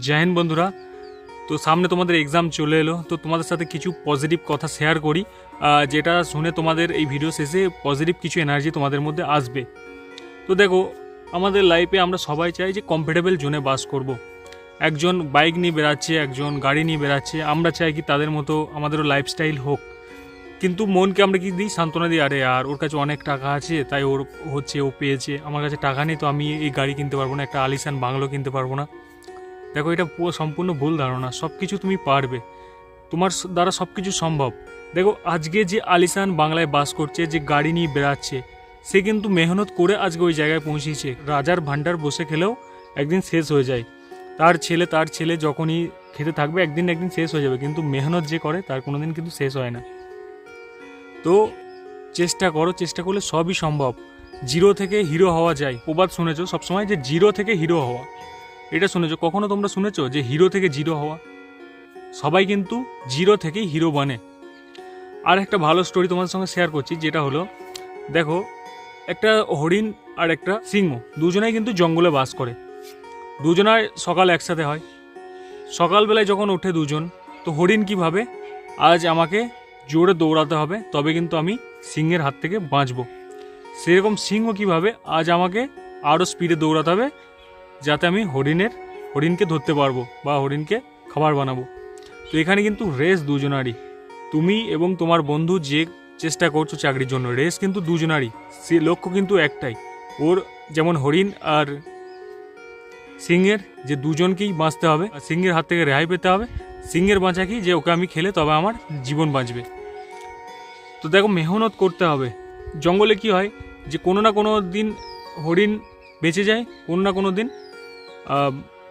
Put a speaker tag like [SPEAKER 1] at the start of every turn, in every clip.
[SPEAKER 1] জয় বন্ধুরা। তো সামনে তোমাদের এক্সাম চলে এলো। তো তোমাদের সাথে কিছু পজিটিভ কথা শেয়ার করি। যেটা শুনে তোমাদের এই ভিডিও শেষে পজিটিভ কিছু এনার্জি তোমাদের মধ্যে আসবে। তো দেখো, আমাদের লাইফে আমরা সবাই চাই যে কমফোর্টেবল জোনে বাস করব। একজন বাইক নিয়ে বেড়াচ্ছে, একজন গাড়ি নিয়ে বেড়াচ্ছে। আমরা চাই কি তাদের মতো আমাদেরও লাইফস্টাইল হোক। কিন্তু মনকে আমরা কি দিই? সান্ত্বনা দিই, আরে আর, ওর কাছে অনেক টাকা আছে, তাই ওর হচ্ছে, ও পেয়েছে। আমার কাছে টাকা নেই, তো আমি এই গাড়ি কিনতে পারব না, একটা আলিশান বাংলো কিনতে পারব না। দেখো, এটা পুরো সম্পূর্ণ ভুল ধারণা সব কিছু তুমি পারবে। তোমার দ্বারা সব কিছু সম্ভব। দেখো, আজকে যে আলিশান বাংলায় বাস করছে, যে গাড়ি নিয়ে বেড়াচ্ছে, সে কিন্তু মেহনত করে আজকে ওই জায়গায় পৌঁছেছে। রাজার ভান্ডার বসে খেলেও একদিন শেষ হয়ে যায়। তার ছেলে তার ছেলে যখনই খেতে থাকবে, একদিন একদিন শেষ হয়ে যাবে। কিন্তু মেহনত যে করে, তার কোনোদিন কিন্তু শেষ হয় না। তো চেষ্টা করো, চেষ্টা করলে সবই সম্ভব। জিরো থেকে হিরো হওয়া যায়। প্রবাদ শুনেছো সবসময় যে জিরো থেকে হিরো হওয়া। এটা শুনেছো? কখনো তোমরা শুনেছো যে হিরো থেকে জিরো হওয়া? সবাই কিন্তু জিরো থেকেই হিরো বানে। আর একটা ভালো স্টোরি তোমাদের সঙ্গে শেয়ার করছি, যেটা হলো, দেখো, একটা হরিণ আর একটা সিংহ, দুজনেই কিন্তু জঙ্গলে বাস করে। দুজনায় সকাল একসাথে হয়। সকালবেলায় যখন ওঠে দুজন, তো হরিণ কী ভাবে? আজ আমাকে জোরে দৌড়াতে হবে, তবে কিন্তু আমি সিংহের হাত থেকে বাঁচবো। সেরকম সিংহ কীভাবে আজ আমাকে আরও স্পিডে দৌড়াতে হবে যাতে আমি হরিণের, হরিণকে ধরতে পারব বা হরিণকে খাবার বানাবো। তো এখানে কিন্তু রেস দুজনারই। তুমি এবং তোমার বন্ধু যে চেষ্টা করছ চাকরির জন্য, রেস কিন্তু দুজনারই। সে লক্ষ্য কিন্তু একটাই, ওর যেমন হরিণ আর সিংহের যে দুজনকেই বাঁচতে হবে, আর সিংহের হাত থেকে রেহাই পেতে হবে, সিংহের বাঁচা কি যে ওকে আমি খেলে তবে আমার জীবন বাঁচবে। তো দেখো মেহনত করতে হবে। জঙ্গলে কি হয় যে কোনো না কোনো দিন হরিণ বেঁচে যায়, কোনো না কোনো দিন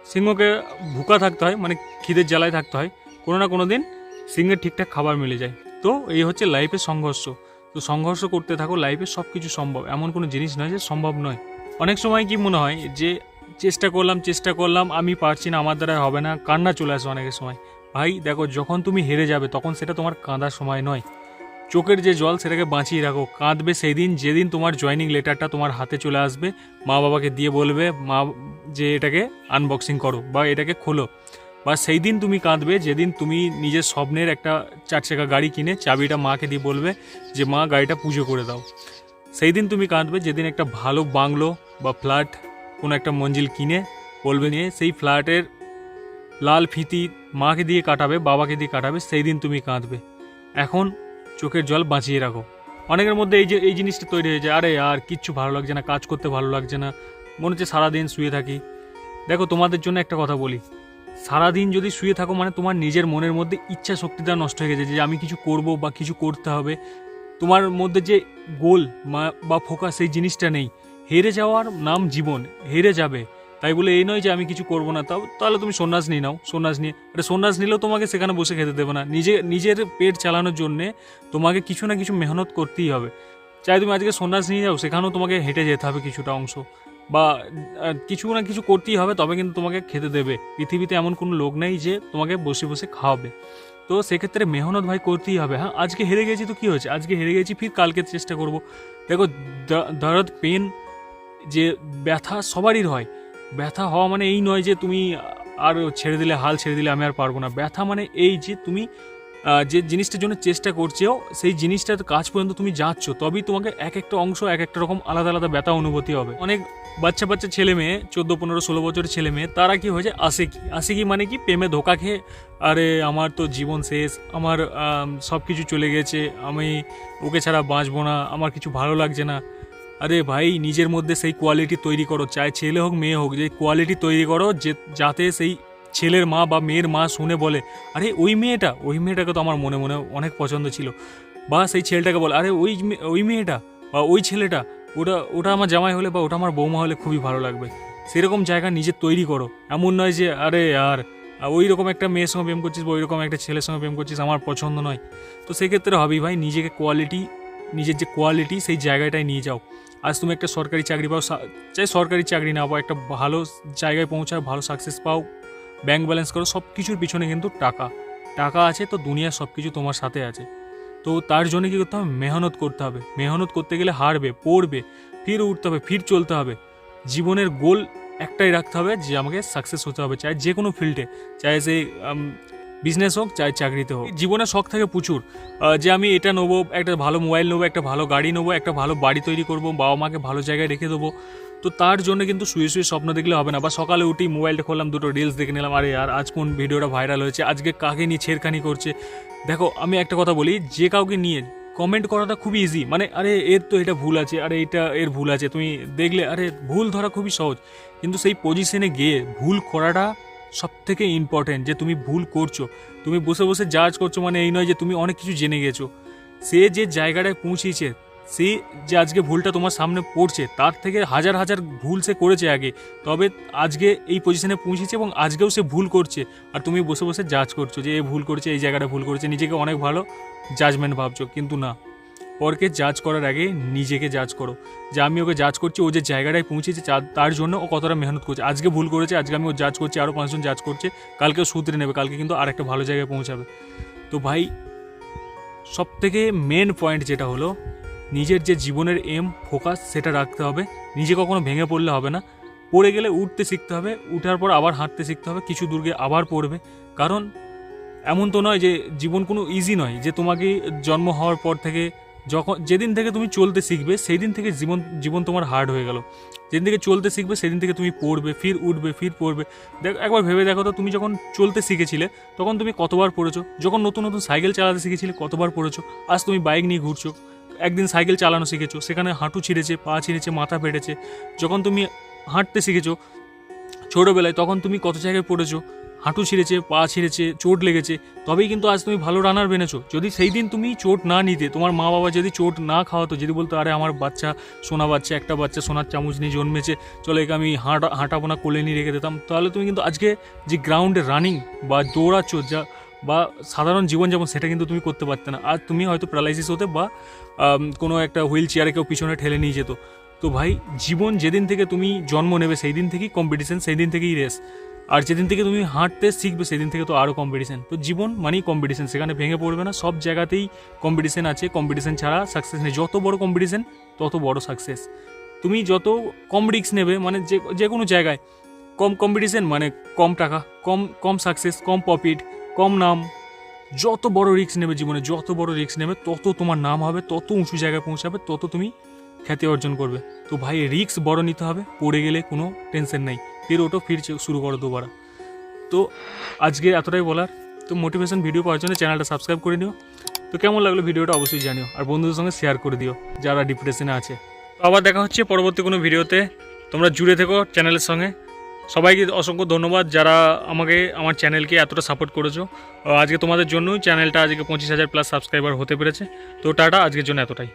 [SPEAKER 1] সিংহকে ভুকা থাকতে হয় মানে খিদের জ্বালায় থাকতে হয়। কোনো না কোনো দিন সিংহের ঠিকঠাক খাবার মিলে যায়। তো এই হচ্ছে লাইফের সংঘর্ষ। তো সংঘর্ষ করতে থাকো লাইফে সব কিছু সম্ভব। এমন কোনো জিনিস নয় যে সম্ভব নয়। অনেক সময় কি মনে হয় যে, চেষ্টা করলাম চেষ্টা করলাম, আমি পারছি না, আমার দ্বারা হবে না, কান্না চলে আসে অনেকের সময়। ভাই, দেখো, যখন তুমি হেরে যাবে, তখন সেটা তোমার কাঁদার সময় নয়। চোখের যে জল, সেটাকে বাঁচিয়ে রাখো। কাঁদবে সেই দিন যেদিন তোমার জয়নিং লেটারটা তোমার হাতে চলে আসবে মা বাবাকে দিয়ে বলবে, মা যে এটাকে আনবক্সিং করো বা এটাকে খোলো। বা সেই দিন তুমি কাঁদবে, যেদিন তুমি নিজের স্বপ্নের একটা চার চাকা গাড়ি কিনে চাবিটা মাকে দিয়ে বলবে যে, মা, গাড়িটা পুজো করে দাও। সেই দিন তুমি কাঁদবে, যেদিন একটা ভালো বাংলো বা ফ্ল্যাট কোনো একটা মঞ্জিল কিনে বলবে নিয়ে সেই ফ্ল্যাটের লাল ফিতি মাকে দিয়ে কাটাবে, বাবাকে দিয়ে কাটাবে সেই দিন তুমি কাঁদবে। এখন চোখের জল বাঁচিয়ে রাখো। অনেকের মধ্যে এই যে, এই জিনিসটা তৈরি হয়ে যায়, আরে, আর কিচ্ছু ভালো লাগছে না, কাজ করতে ভালো লাগছে না মনে হচ্ছে সারাদিন শুয়ে থাকি। দেখো, তোমাদের জন্য একটা কথা বলি। সারাদিন যদি শুয়ে থাকো মানে তোমার নিজের মনের মধ্যে ইচ্ছা শক্তিটা নষ্ট হয়ে গেছে যে আমি কিছু করব বা কিছু করতে হবে। তোমার মধ্যে যে গোল বা ফোকাস সেই জিনিসটা নেই। হেরে যাওয়ার নাম জীবন, হেরে যাবে। তাই বলে এই নয় যে আমি কিছু করব না। তাও, তাহলে তুমি সন্ন্যাস নিয়ে নাও, সন্ন্যাস নিয়ে। আরে সন্ন্যাস নিলেও তোমাকে সেখানে বসে খেতে দেবে না। নিজে, নিজের পেট চালানোর জন্যে তোমাকে কিছু না কিছু মেহনত করতেই হবে। চাই তুমি আজকে সন্ন্যাস নিয়ে যাও, সেখানেও তোমাকে হেঁটে যেতে হবে কিছুটা অংশ। বা কিছু না কিছু করতেই হবে, তবে কিন্তু তোমাকে খেতে দেবে। পৃথিবীতে এমন কোনো লোক নেই যে তোমাকে বসে বসে খাওয়াবে। তো সেক্ষেত্রে মেহনত ভাই করতেই হবে হ্যাঁ? আজকে হেরে গেছি তো কী হয়েছে? আজকে হেরে গেছি, ফির কালকে চেষ্টা করব। দেখো দরদ পেন যে ব্যথা সবারই হয়। ব্যথা হওয়া মানে এই নয় যে তুমি আর ছেড়ে দিলে, হাল ছেড়ে দিলে আমি আর পারব না। ব্যথা মানে এই যে তুমি যে জিনিসটার জন্য চেষ্টা করছ সেই জিনিসটার কাজ পর্যন্ত তুমি যাচ্ছ, তবেই তোমাকে এক একটা অংশ, এক একটা রকম আলাদা আলাদা ব্যথা অনুভূতি হবে। অনেক বাচ্চা বাচ্চা ছেলে মেয়ে, চোদ্দ, পনেরো, ষোলো বছরের ছেলে মেয়ে, তারা কি হয়েছে? আসে কি আসে কি মানে কি? প্রেমে ধোকা খেয়ে, আরে আমার তো জীবন শেষ, আমার সব কিছু চলে গেছে, আমি ওকে ছাড়া বাঁচবো না, আমার কিছু ভালো লাগছে না। আরে ভাই, নিজের মধ্যে সেই কোয়ালিটি তৈরি করো চাই ছেলে হোক, মেয়ে হোক, যে কোয়ালিটি তৈরি করো, যে, যাতে সেই ছেলের মা বা মেয়ের মা শুনে বলে, আরে, ওই মেয়েটা? ওই মেয়েটাকে তো আমার মনে মনে অনেক পছন্দ ছিল। বা, সেই ছেলেটাকে বলে। আরে, ওই ওই মেয়েটা? বা, ওই ছেলেটা? ওটা ওটা আমার জামাই হলে বা ওটা আমার বৌমা হলে খুবই ভালো লাগবে। সেরকম জায়গা নিজে তৈরি করো। এমন নয় যে, আরে, আর ওই রকম একটা মেয়ের সঙ্গে প্রেম করছিস বা ওই রকম একটা ছেলের সঙ্গে প্রেম করছিস, আমার পছন্দ নয়। তো সেক্ষেত্রে হবেই ভাই, নিজেকে কোয়ালিটি নিজের যে কোয়ালিটি সেই জায়গাটায় নিয়ে যাও। আজ তুমি একটা সরকারি চাকরি পাও চাই সরকারি চাকরি না পাও, একটা ভালো জায়গায় পৌঁছাও, ভালো সাকসেস পাও। ব্যাংক ব্যালেন্স করো সব কিছুর পিছনে কিন্তু টাকা। টাকা আছে তো দুনিয়ার সব কিছু তোমার সাথে আছে। তো তার জন্য কী করতে হবে? মেহনত করতে হবে। মেহনত করতে গেলে হারবে, পড়বে, ফির উঠতে হবে, ফির চলতে হবে। জীবনের গোল একটাই রাখতে হবে যে আমাকে সাকসেস হতে হবে, চাই যে কোনো ফিল্ডে চাই সে বিজনেস হোক, চাই চাকরিতে হোক। জীবনে শখ থাকে প্রচুর। যে আমি এটা নেব, একটা ভালো মোবাইল নেব, একটা ভালো গাড়ি নেব, একটা ভালো বাড়ি তৈরি করব বাবা মাকে ভালো জায়গায় রেখে দেবো। তো তার জন্য কিন্তু শুয়ে শুয়ে স্বপ্ন দেখলে হবে না। বা সকালে উঠি মোবাইলটা খুললাম, দুটো রিলস দেখে নিলাম, আরে আর আজ কোন ভিডিওটা ভাইরাল হয়েছে, আজকে কাকে নিয়ে ছেড়খানি করছে। দেখো, আমি একটা কথা বলি, যে কাউকে নিয়ে কমেন্ট করাটা খুবই ইজি মানে আরে এর তো এটা ভুল আছে, আরে এটা এর ভুল আছে, তুমি দেখলে, আরে ভুল ধরা খুবই সহজ। কিন্তু সেই পজিশনে গিয়ে ভুল করাটা সব থেকে ইম্পর্টেন্ট যে তুমি ভুল করছ। তুমি বসে বসে জাজ করছ মানে এই নয় যে তুমি অনেক কিছু জেনে গেছো। সে যে জায়গাটায় পৌঁছেছে সে যে আজকে ভুলটা তোমার সামনে পড়ছে, তার থেকে হাজার হাজার ভুল সে করেছে আগে। তবে আজকে এই পজিশনে পৌঁছেছে এবং আজকেও সে ভুল করছে। আর তুমি বসে বসে জাজ করছ যে এ ভুল করেছে, এই জায়গাটা ভুল করেছে। নিজেকে অনেক ভালো জাজমেন্ট ভাবছ, কিন্তু না। পরকে জাজ করার আগে নিজেকে জাজ করো। যে আমি ওকে জাজ করছি, ও যে জায়গাটায় পৌঁছেছে তার জন্য ও কতটা মেহনত করছে। আজকে ভুল করেছে, আজকে আমি ও জাজ করছি আরও পাঁচজন জাজ করছে কালকেও সুতরে নেবে, কালকে কিন্তু আরেকটা ভালো জায়গায় পৌঁছাবে। তো ভাই সব থেকে মেন পয়েন্ট যেটা হলো নিজের যে জীবনের এম ফোকাস সেটা রাখতে হবে। নিজে কখনো ভেঙে পড়লে হবে না। পড়ে গেলে উঠতে শিখতে হবে, উঠার পর আবার হাঁটতে শিখতে হবে, কিছু দূর গিয়ে আবার পড়বে। কারণ এমন তো নয় যে জীবন কোনো ইজি নয়, যে তোমাকে জন্ম হওয়ার পর থেকে যখন, যেদিন থেকে তুমি চলতে শিখবে সেই দিন থেকে জীবন জীবন তোমার হার্ড হয়ে গেল। যেদিন থেকে চলতে শিখবে, সেদিন থেকে তুমি পড়বে, ফির উঠবে, ফির পড়বে। দেখ, একবার ভেবে দেখো তো, তুমি যখন চলতে শিখেছিলে, তখন তুমি কতবার পড়েছো? যখন নতুন নতুন সাইকেল চালাতে শিখেছিলে, কতবার পড়েছো? আজ তুমি বাইক নিয়ে ঘুরছো। একদিন সাইকেল চালানো শিখেছো, সেখানে হাঁটু ছিঁড়েছে, পা ছিঁড়েছে, মাথা ফেটেছে। যখন তুমি হাঁটতে শিখেছো ছোটোবেলায়, তখন তুমি কত জায়গায় পড়েছো? হাঁটু ছিঁড়েছে, পা ছিঁড়েছে, চোট লেগেছে, তবেই কিন্তু আজ তুমি ভালো রানার বেনেছো। যদি সেই দিন তুমি চোট না নিতে, তোমার মা বাবা যদি চোট না খাওয়াতো, যদি বলতো, আরে, আমার বাচ্চা সোনা বাচ্চা, একটা বাচ্চা সোনার চামচ নিয়ে জন্মেছে, চলো একে আমি হাঁটা হাঁটাবো না কোলে নিয়ে রেখে দিতাম, তাহলে তুমি কিন্তু আজকে যে গ্রাউন্ডে রানিং বা দৌড়াচ্ছ, যা বা সাধারণ জীবনযাপন সেটা কিন্তু তুমি করতে পারতে না। আর তুমি হয়তো প্যারালাইসিস হতে বা কোনো একটা হুইল চেয়ারে কেউ পিছনে ঠেলে নিয়ে যেত। তো ভাই, জীবন যেদিন থেকে তুমি জন্ম নেবে সেই দিন থেকেই কম্পিটিশন সেই দিন থেকেই রেস আর যেদিন থেকে তুমি হাঁটতে শিখবে সেদিন থেকে তো আরও কম্পিটিশন তো জীবন মানেই কম্পিটিশন সেখানে ভেঙে পড়বে না। সব জায়গাতেই কম্পিটিশন আছে। কম্পিটিশন ছাড়া সাকসেস নেই। যত বড় কম্পিটিশন তত বড় সাকসেস তুমি যত কম রিস্ক নেবে মানে যে যে কোনো জায়গায়, কম কম্পিটিশন মানে কম টাকা, কম কম সাকসেস কম প্রফিট কম নাম। যত বড় রিস্ক নেবে জীবনে, যত বড় রিস্ক নেবে, তত তোমার নাম হবে, তত উঁচু জায়গায় পৌঁছাবে, তত তুমি খ্যাতি অর্জন করবে। তো ভাই রিস্ক বড় নিতে হবে, পড়ে গেলে কোনো টেনশন নাই। ফির ওটো ফিরছে শুরু করো দুবার। তো আজকে এতটাই বলার। তো মোটিভেশন ভিডিও পাওয়ার জন্য চ্যানেলটা সাবস্ক্রাইব করে নিও। তো কেমন লাগল ভিডিওটা অবশ্যই জানিও। আর বন্ধুদের সঙ্গে শেয়ার করে দিও, যারা ডিপ্রেশনে আছে। তো আবার দেখা হচ্ছে পরবর্তী কোনো ভিডিওতে তোমরা জুড়ে থেকো চ্যানেলের সঙ্গে। সবাইকে অসংখ্য ধন্যবাদ যারা আমাকে, আমার চ্যানেলকে এতটা সাপোর্ট করেছ। আজকে তোমাদের জন্যই চ্যানেলটা আজকে পঁচিশ হাজার প্লাস সাবস্ক্রাইবার হতে পেরেছে। তো টাটা, আজকের জন্য এতটাই।